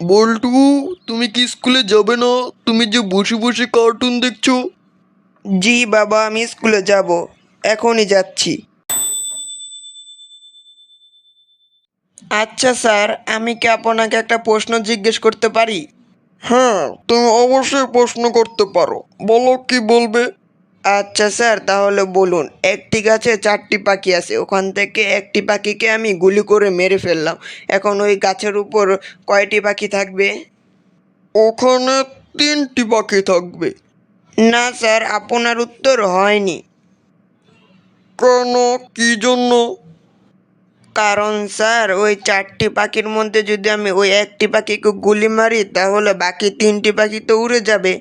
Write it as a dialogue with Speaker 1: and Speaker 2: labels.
Speaker 1: বল্টু তুমি কি স্কুলে যাবে না? তুমি যে বসে বসে কার্টুন দেখছ।
Speaker 2: জি বাবা আমি স্কুলে যাব। এখনই যাচ্ছি। আচ্ছা স্যার আমি কি আপনাকে একটা প্রশ্ন জিজ্ঞেস করতে পারি?
Speaker 1: হ্যাঁ তুমি অবশ্যই প্রশ্ন করতে পারো। বলো কি বলবে?
Speaker 2: আচ্ছা স্যার তাহলে বলুন একটি গাছে চারটি পাখি আছে ওখান থেকে একটি পাখিকে আমি গুলি করে মেরে ফেললাম। এখন ওই গাছের উপর কয়টি পাখি থাকবে?
Speaker 1: ওখানে তিনটি পাখি থাকবে।
Speaker 2: না স্যার আপনার উত্তর হয়নি।
Speaker 1: কেন? কি জন্য?
Speaker 2: কারণ স্যার ওই চারটি পাখির মধ্যে যদি আমি ওই একটি পাখিকে গুলি মারি তাহলে বাকি তিনটি পাখি তো উড়ে যাবে।